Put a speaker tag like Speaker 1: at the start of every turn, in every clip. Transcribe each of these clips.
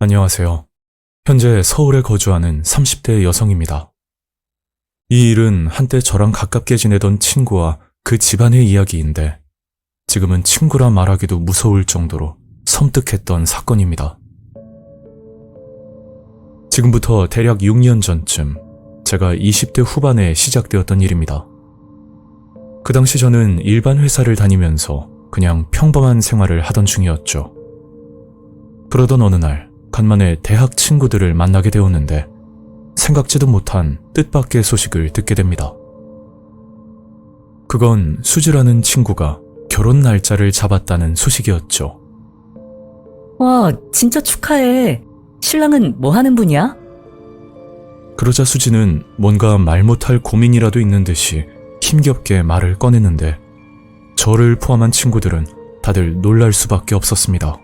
Speaker 1: 안녕하세요. 현재 서울에 거주하는 30대 여성입니다. 이 일은 한때 저랑 가깝게 지내던 친구와 그 집안의 이야기인데 지금은 친구라 말하기도 무서울 정도로 섬뜩했던 사건입니다. 지금부터 대략 6년 전쯤 제가 20대 후반에 시작되었던 일입니다. 그 당시 저는 일반 회사를 다니면서 그냥 평범한 생활을 하던 중이었죠. 그러던 어느 날 간만에 대학 친구들을 만나게 되었는데 생각지도 못한 뜻밖의 소식을 듣게 됩니다. 그건 수지라는 친구가 결혼 날짜를 잡았다는 소식이었죠.
Speaker 2: 와, 진짜 축하해. 신랑은 뭐 하는 분이야?
Speaker 1: 그러자 수지는 뭔가 말 못할 고민이라도 있는 듯이 힘겹게 말을 꺼냈는데 저를 포함한 친구들은 다들 놀랄 수밖에 없었습니다.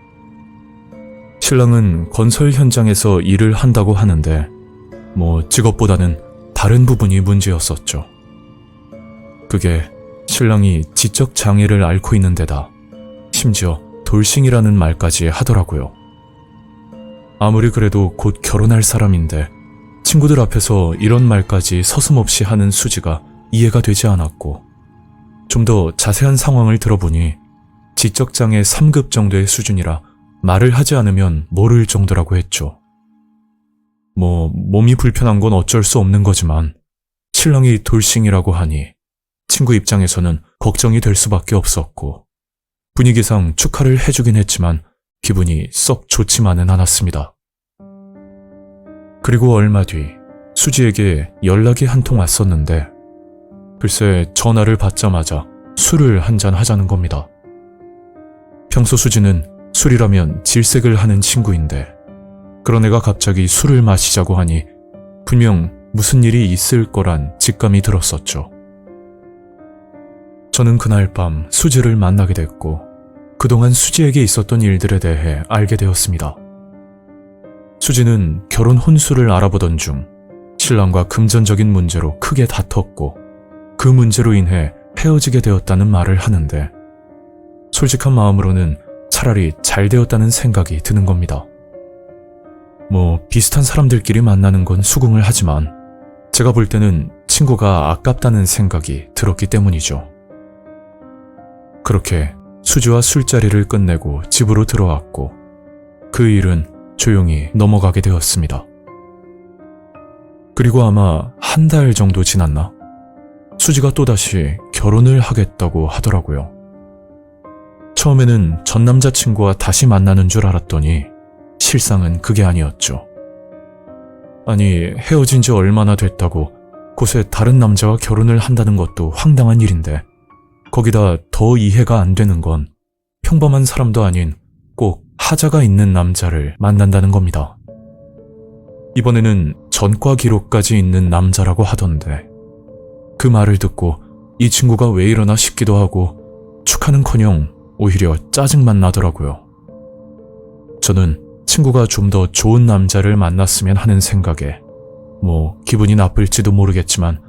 Speaker 1: 신랑은 건설 현장에서 일을 한다고 하는데 뭐 직업보다는 다른 부분이 문제였었죠. 그게 신랑이 지적 장애를 앓고 있는 데다 심지어 돌싱이라는 말까지 하더라고요. 아무리 그래도 곧 결혼할 사람인데 친구들 앞에서 이런 말까지 서슴없이 하는 수지가 이해가 되지 않았고 좀 더 자세한 상황을 들어보니 지적장애 3급 정도의 수준이라 말을 하지 않으면 모를 정도라고 했죠. 뭐 몸이 불편한 건 어쩔 수 없는 거지만 신랑이 돌싱이라고 하니 친구 입장에서는 걱정이 될 수밖에 없었고 분위기상 축하를 해주긴 했지만 기분이 썩 좋지만은 않았습니다. 그리고 얼마 뒤 수지에게 연락이 한 통 왔었는데 글쎄 전화를 받자마자 술을 한 잔 하자는 겁니다. 평소 수지는 술이라면 질색을 하는 친구인데 그런 애가 갑자기 술을 마시자고 하니 분명 무슨 일이 있을 거란 직감이 들었었죠. 저는 그날 밤 수지를 만나게 됐고 그동안 수지에게 있었던 일들에 대해 알게 되었습니다. 수지는 결혼 혼수를 알아보던 중 신랑과 금전적인 문제로 크게 다퉜고 그 문제로 인해 헤어지게 되었다는 말을 하는데 솔직한 마음으로는 차라리 잘 되었다는 생각이 드는 겁니다. 뭐 비슷한 사람들끼리 만나는 건 수긍을 하지만 제가 볼 때는 친구가 아깝다는 생각이 들었기 때문이죠. 그렇게 수지와 술자리를 끝내고 집으로 들어왔고 그 일은 조용히 넘어가게 되었습니다. 그리고 아마 한 달 정도 지났나? 수지가 또다시 결혼을 하겠다고 하더라고요. 처음에는 전 남자친구와 다시 만나는 줄 알았더니 실상은 그게 아니었죠. 아니, 헤어진 지 얼마나 됐다고 곳에 다른 남자와 결혼을 한다는 것도 황당한 일인데 거기다 더 이해가 안 되는 건 평범한 사람도 아닌 꼭 하자가 있는 남자를 만난다는 겁니다. 이번에는 전과 기록까지 있는 남자라고 하던데 그 말을 듣고 이 친구가 왜 이러나 싶기도 하고 축하는커녕 오히려 짜증만 나더라고요. 저는 친구가 좀 더 좋은 남자를 만났으면 하는 생각에 뭐 기분이 나쁠지도 모르겠지만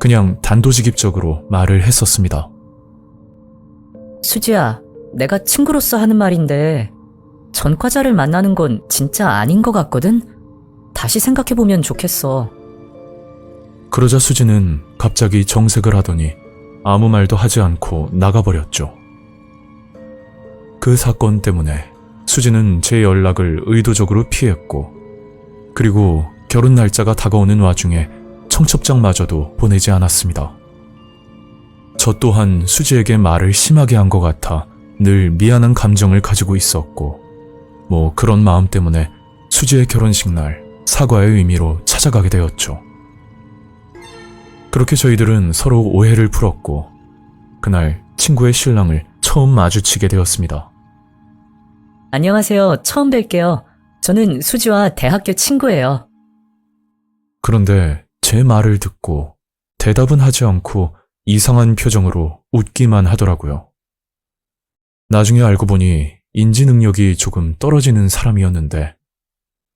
Speaker 1: 그냥 단도직입적으로 말을 했었습니다.
Speaker 2: 수지야, 내가 친구로서 하는 말인데 전과자를 만나는 건 진짜 아닌 것 같거든? 다시 생각해보면 좋겠어.
Speaker 1: 그러자 수지는 갑자기 정색을 하더니 아무 말도 하지 않고 나가버렸죠. 그 사건 때문에 수지는 제 연락을 의도적으로 피했고, 그리고 결혼 날짜가 다가오는 와중에 청첩장마저도 보내지 않았습니다. 저 또한 수지에게 말을 심하게 한 것 같아 늘 미안한 감정을 가지고 있었고, 뭐 그런 마음 때문에 수지의 결혼식 날 사과의 의미로 찾아가게 되었죠. 그렇게 저희들은 서로 오해를 풀었고, 그날 친구의 신랑을 처음 마주치게 되었습니다.
Speaker 2: 안녕하세요. 처음 뵐게요. 저는 수지와 대학교 친구예요.
Speaker 1: 그런데 제 말을 듣고 대답은 하지 않고 이상한 표정으로 웃기만 하더라고요. 나중에 알고 보니 인지 능력이 조금 떨어지는 사람이었는데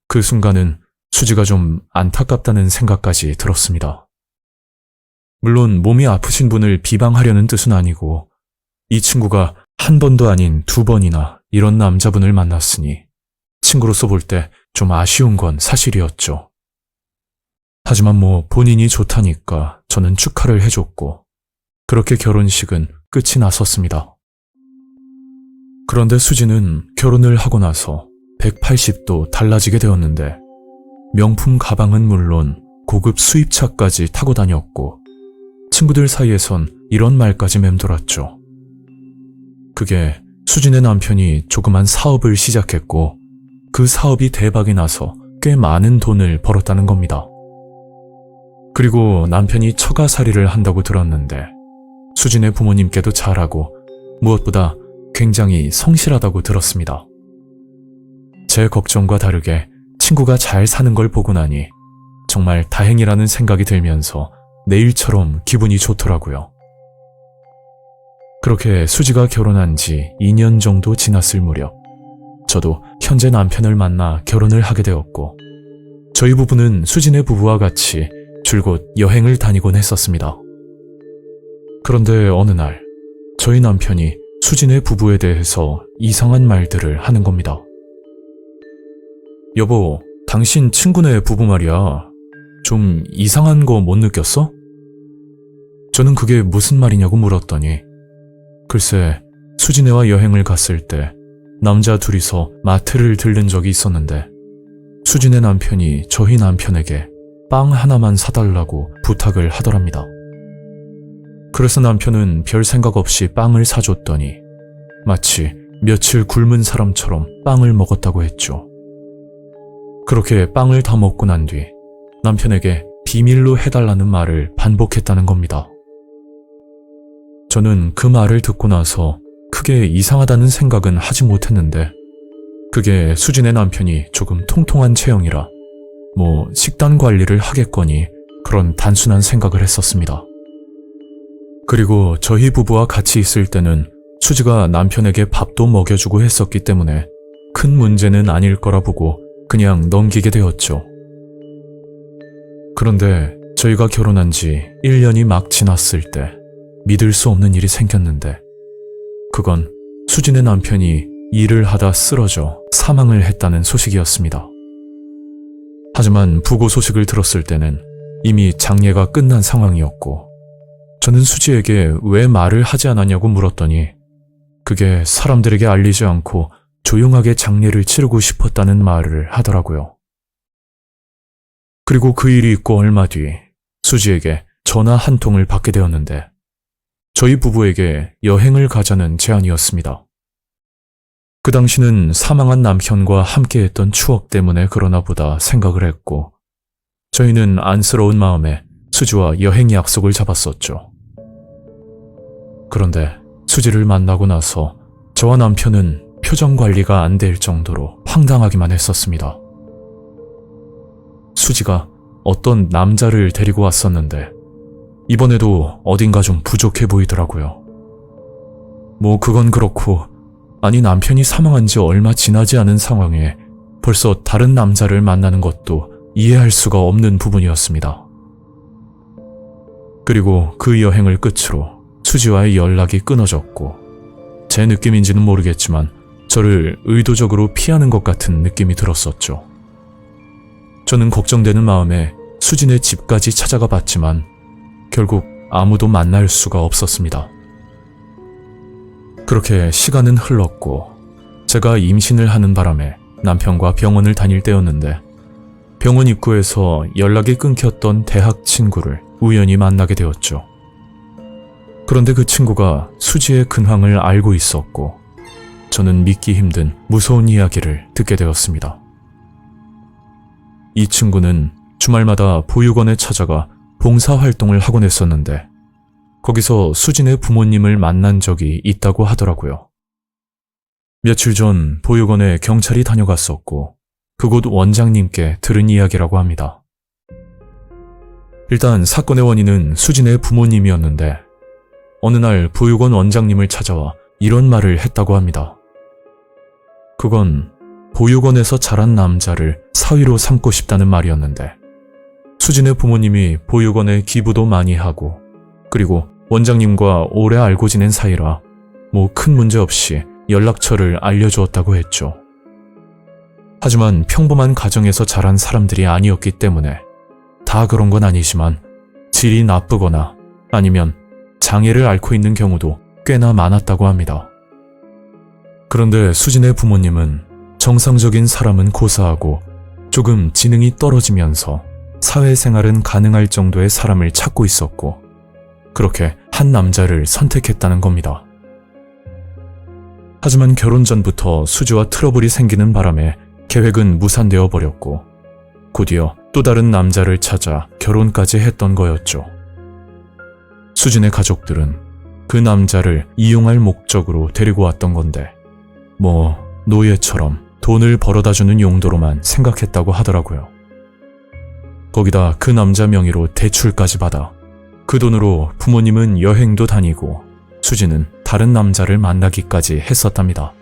Speaker 1: 그 순간은 수지가 좀 안타깝다는 생각까지 들었습니다. 물론 몸이 아프신 분을 비방하려는 뜻은 아니고 이 친구가 한 번도 아닌 두 번이나 이런 남자분을 만났으니 친구로서 볼 때 좀 아쉬운 건 사실이었죠. 하지만 뭐 본인이 좋다니까 저는 축하를 해줬고 그렇게 결혼식은 끝이 났었습니다. 그런데 수지는 결혼을 하고 나서 180도 달라지게 되었는데 명품 가방은 물론 고급 수입차까지 타고 다녔고 친구들 사이에선 이런 말까지 맴돌았죠. 그게 수진의 남편이 조그만 사업을 시작했고 그 사업이 대박이 나서 꽤 많은 돈을 벌었다는 겁니다. 그리고 남편이 처가살이를 한다고 들었는데 수진의 부모님께도 잘하고 무엇보다 굉장히 성실하다고 들었습니다. 제 걱정과 다르게 친구가 잘 사는 걸 보고 나니 정말 다행이라는 생각이 들면서 내일처럼 기분이 좋더라고요. 그렇게 수지가 결혼한 지 2년 정도 지났을 무렵, 저도 현재 남편을 만나 결혼을 하게 되었고, 저희 부부는 수진의 부부와 같이 줄곧 여행을 다니곤 했었습니다. 그런데 어느 날, 저희 남편이 수진의 부부에 대해서 이상한 말들을 하는 겁니다. 여보, 당신 친구네 부부 말이야. 좀 이상한 거 못 느꼈어? 저는 그게 무슨 말이냐고 물었더니, 글쎄, 수진애와 여행을 갔을 때 남자 둘이서 마트를 들른 적이 있었는데, 수진의 남편이 저희 남편에게 빵 하나만 사달라고 부탁을 하더랍니다. 그래서 남편은 별 생각 없이 빵을 사줬더니 마치 며칠 굶은 사람처럼 빵을 먹었다고 했죠. 그렇게 빵을 다 먹고 난 뒤 남편에게 비밀로 해달라는 말을 반복했다는 겁니다. 저는 그 말을 듣고 나서 크게 이상하다는 생각은 하지 못했는데 그게 수진의 남편이 조금 통통한 체형이라 뭐 식단 관리를 하겠거니 그런 단순한 생각을 했었습니다. 그리고 저희 부부와 같이 있을 때는 수지가 남편에게 밥도 먹여주고 했었기 때문에 큰 문제는 아닐 거라 보고 그냥 넘기게 되었죠. 그런데 저희가 결혼한 지 1년이 막 지났을 때 믿을 수 없는 일이 생겼는데 그건 수진의 남편이 일을 하다 쓰러져 사망을 했다는 소식이었습니다. 하지만 부고 소식을 들었을 때는 이미 장례가 끝난 상황이었고 저는 수지에게 왜 말을 하지 않았냐고 물었더니 그게 사람들에게 알리지 않고 조용하게 장례를 치르고 싶었다는 말을 하더라고요. 그리고 그 일이 있고 얼마 뒤 수지에게 전화 한 통을 받게 되었는데 저희 부부에게 여행을 가자는 제안이었습니다. 그 당시는 사망한 남편과 함께했던 추억 때문에 그러나 보다 생각을 했고 저희는 안쓰러운 마음에 수지와 여행 약속을 잡았었죠. 그런데 수지를 만나고 나서 저와 남편은 표정 관리가 안 될 정도로 황당하기만 했었습니다. 수지가 어떤 남자를 데리고 왔었는데 이번에도 어딘가 좀 부족해 보이더라고요. 뭐 그건 그렇고 아니 남편이 사망한 지 얼마 지나지 않은 상황에 벌써 다른 남자를 만나는 것도 이해할 수가 없는 부분이었습니다. 그리고 그 여행을 끝으로 수지와의 연락이 끊어졌고 제 느낌인지는 모르겠지만 저를 의도적으로 피하는 것 같은 느낌이 들었었죠. 저는 걱정되는 마음에 수진의 집까지 찾아가 봤지만 결국 아무도 만날 수가 없었습니다. 그렇게 시간은 흘렀고 제가 임신을 하는 바람에 남편과 병원을 다닐 때였는데 병원 입구에서 연락이 끊겼던 대학 친구를 우연히 만나게 되었죠. 그런데 그 친구가 수지의 근황을 알고 있었고 저는 믿기 힘든 무서운 이야기를 듣게 되었습니다. 이 친구는 주말마다 보육원에 찾아가 봉사활동을 하곤 했었는데 거기서 수진의 부모님을 만난 적이 있다고 하더라고요. 며칠 전 보육원에 경찰이 다녀갔었고 그곳 원장님께 들은 이야기라고 합니다. 일단 사건의 원인은 수진의 부모님이었는데 어느 날 보육원 원장님을 찾아와 이런 말을 했다고 합니다. 그건 보육원에서 자란 남자를 사위로 삼고 싶다는 말이었는데 수진의 부모님이 보육원에 기부도 많이 하고 그리고 원장님과 오래 알고 지낸 사이라 뭐 큰 문제 없이 연락처를 알려주었다고 했죠. 하지만 평범한 가정에서 자란 사람들이 아니었기 때문에 다 그런 건 아니지만 질이 나쁘거나 아니면 장애를 앓고 있는 경우도 꽤나 많았다고 합니다. 그런데 수진의 부모님은 정상적인 사람은 고사하고 조금 지능이 떨어지면서 사회생활은 가능할 정도의 사람을 찾고 있었고 그렇게 한 남자를 선택했다는 겁니다. 하지만 결혼 전부터 수지와 트러블이 생기는 바람에 계획은 무산되어 버렸고 곧이어 또 다른 남자를 찾아 결혼까지 했던 거였죠. 수진의 가족들은 그 남자를 이용할 목적으로 데리고 왔던 건데 뭐 노예처럼 돈을 벌어다 주는 용도로만 생각했다고 하더라고요. 거기다 그 남자 명의로 대출까지 받아 그 돈으로 부모님은 여행도 다니고 수지는 다른 남자를 만나기까지 했었답니다.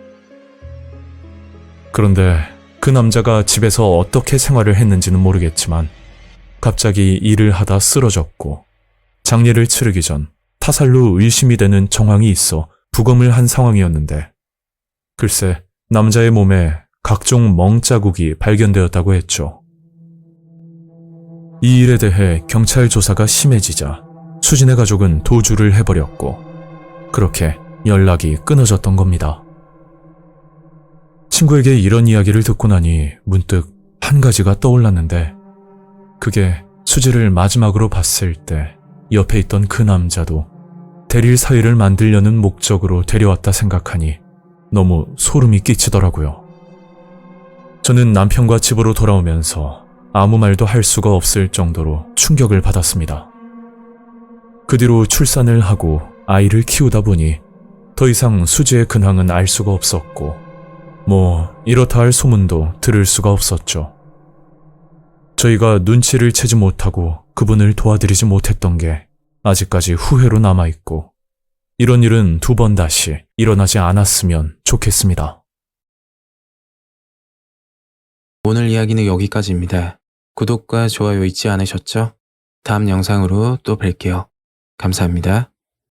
Speaker 1: 그런데 그 남자가 집에서 어떻게 생활을 했는지는 모르겠지만 갑자기 일을 하다 쓰러졌고 장례를 치르기 전 타살로 의심이 되는 정황이 있어 부검을 한 상황이었는데 글쎄 남자의 몸에 각종 멍 자국이 발견되었다고 했죠. 이 일에 대해 경찰 조사가 심해지자 수진의 가족은 도주를 해버렸고 그렇게 연락이 끊어졌던 겁니다. 친구에게 이런 이야기를 듣고 나니 문득 한 가지가 떠올랐는데 그게 수지를 마지막으로 봤을 때 옆에 있던 그 남자도 대릴 사위를 만들려는 목적으로 데려왔다 생각하니 너무 소름이 끼치더라고요. 저는 남편과 집으로 돌아오면서 아무 말도 할 수가 없을 정도로 충격을 받았습니다. 그 뒤로 출산을 하고 아이를 키우다 보니 더 이상 수지의 근황은 알 수가 없었고, 뭐, 이렇다 할 소문도 들을 수가 없었죠. 저희가 눈치를 채지 못하고 그분을 도와드리지 못했던 게 아직까지 후회로 남아있고, 이런 일은 두 번 다시 일어나지 않았으면 좋겠습니다.
Speaker 3: 오늘 이야기는 여기까지입니다. 구독과 좋아요 잊지 않으셨죠? 다음 영상으로 또 뵐게요. 감사합니다.